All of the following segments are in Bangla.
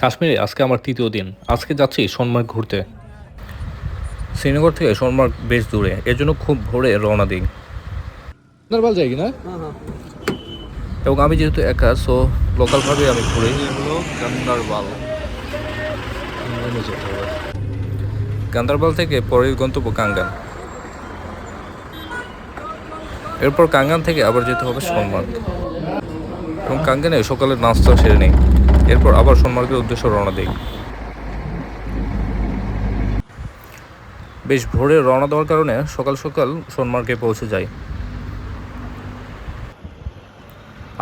কাশ্মীরে আজকে আমার তৃতীয় দিন। আজকে যাচ্ছি সোনমার্গ ঘুরতে। শ্রীনগর থেকে সোনমার্গ বেশ দূরে। এর জন্য খুব ভোরে রওনা দিই। নর্মাল জায়গা না? এবং আমি যেহেতু একা সো লোকালভাবে আমি ঘুরে। হলো গান্দারবাল। গান্দারবাল থেকে পরের গন্তব্য কাঙ্গান। এরপর কাঙ্গান থেকে আবার যেতে হবে সোনমার্গ। এবং কাঙ্গানে সকালের নাস্তা সেরে নেই। এরপর আবার সোনমার্গের উদ্দেশ্যে রওনা দিই। বেশ ভোরে রওনা দেওয়ার কারণে সকাল সকাল সোনমার্গে পৌঁছে যাই।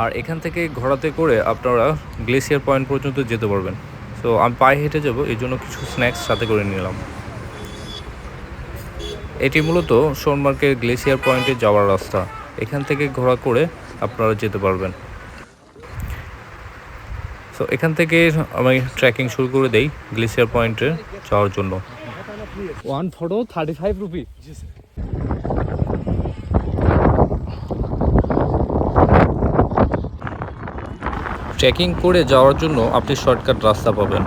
আর এখান থেকে ঘোড়াতে করে আপনারা গ্লেসিয়ার পয়েন্ট পর্যন্ত যেতে পারবেন। তো আমি পায়ে হেঁটে যাব এই জন্য কিছু স্ন্যাক্স সাথে করে নিলাম। এটি মূলত সোনমার্গের গ্লেসিয়ার পয়েন্টে যাওয়ার রাস্তা। এখান থেকে ঘোড়া করে আপনারা যেতে পারবেন। তো এখান থেকে আমি ট্রেকিং শুরু করে দেই গ্লেসিয়ার পয়েন্টে যাওয়ার জন্য। One photo thirty five rupee trekking করে যাওয়ার জন্য আপনি শর্টকাট রাস্তা পাবেন।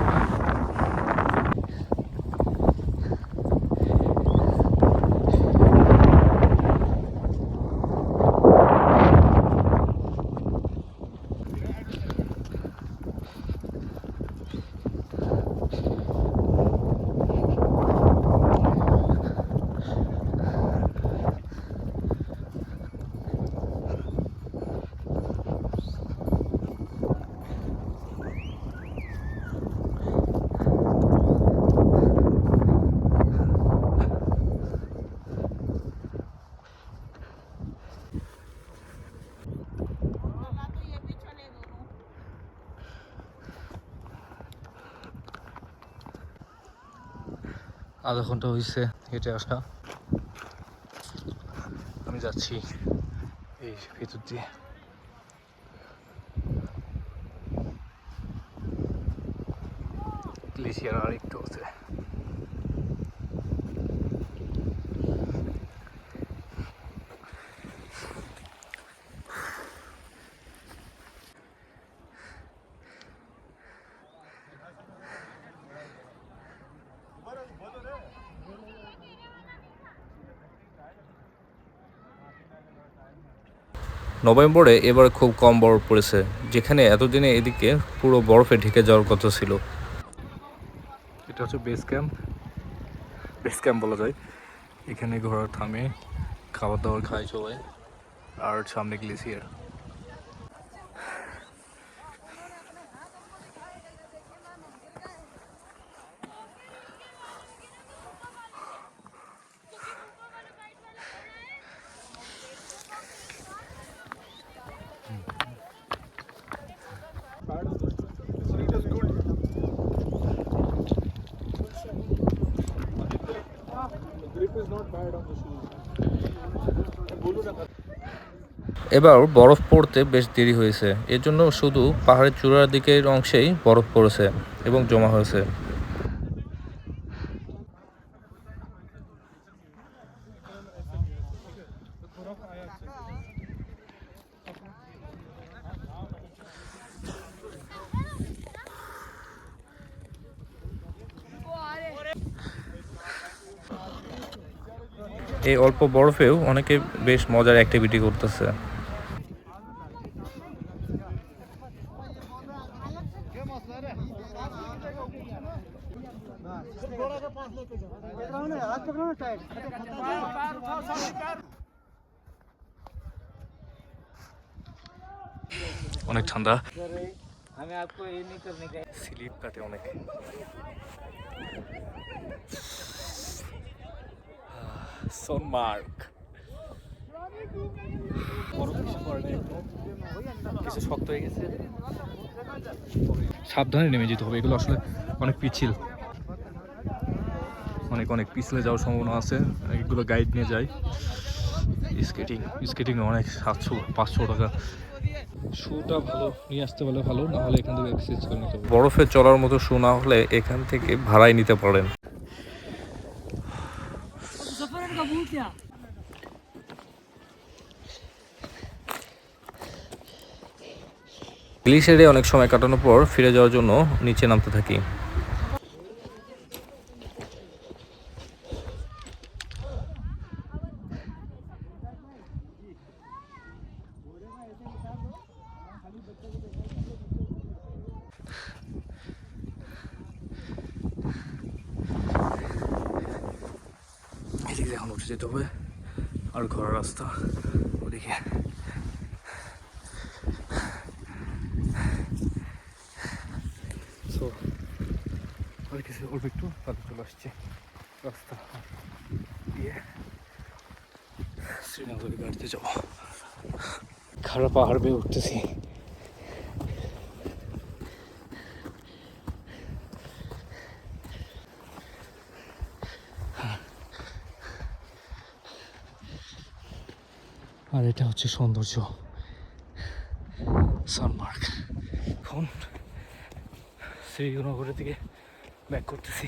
আধা ঘণ্টা হয়েছে হেঁটে আসা। আমি যাচ্ছি এই ভিতর দিয়ে। গ্লেশিয়ার আর একটু আছে। নভেম্বরে এবার খুব কম বরফ পড়েছে যেখানে এতদিনে এদিকে পুরো বরফে ঢেকে যাওয়ার কথা ছিল। এটা হচ্ছে বেস ক্যাম্প বেস ক্যাম্প বলা যায়। এখানে ঘোরা থামে খাবার দাবার খায় সবাই। আর সামনে গ্লেসিয়ার এবার বরফ পড়তে বেশ দেরি হয়েছে। এজন্য জন্য শুধু পাহাড়ের চূড়ার দিকের অংশেই বরফ পড়েছে এবং জমা হয়েছে। এই অল্প বরফেও অনেকে বেশ মজার অ্যাক্টিভিটি করতেছে অনেক ঠান্ডা हमें आपको ये नहीं करने का স্লিপ কাটে অনেক সোনমার্গ কিছু শক্ত হয়ে গেছে। সাবধানে নেমে যেতে হবে এগুলো আসলে অনেক পিছিল অনেক অনেক পিছলে যাওয়ার সম্ভাবনা আছে এগুলো গাইড নিয়ে যায় স্কেটিং স্কেটিং অনেক সাতশো পাঁচশো টাকা। শুটা ভালো নিয়ে আসতে পারলে ভালো না হলে এখান থেকে এক্সারসাইজ করে নিতে বরফে চলার মতো শু না হলে এখান থেকে ভাড়ায় নিতে পারেন। গ্লিসারে অনেক সময় কাটানোর পর ফিরে যাওয়ার জন্য নিচে নামতে থাকি। যেতে হবে আর ঘোরার রাস্তা ওদিকে। সো আর কিছু অল্প একটু? তাতে চলে আসছে। রাস্তা দিয়ে শ্রীনগরের গাড়িতে যাব। খারাপ পাহাড় বেয়ে উঠতেছি। আর এটা হচ্ছে সৌন্দর্য। সানমার্গ এখন শ্রীনগরের দিকে ব্যাক করতেছি।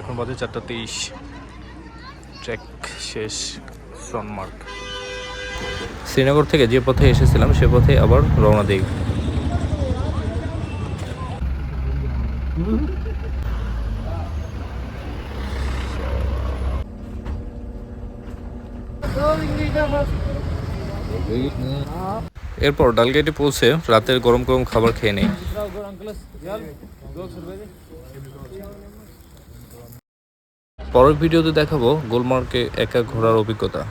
এখন বাজে চারটা তেইশ। ট্রেক শেষ, সনমার্গ। শ্রীনগর থেকে যে পথে এসেছিলাম, সে পথে আবার রওনা দিই। এরপর ডালগেটে পৌঁছে রাতের গরম গরম খাবার খেয়ে নেই। পরের ভিডিওতে দেখাবো গোলমার্কে একা ঘোরার অভিজ্ঞতা।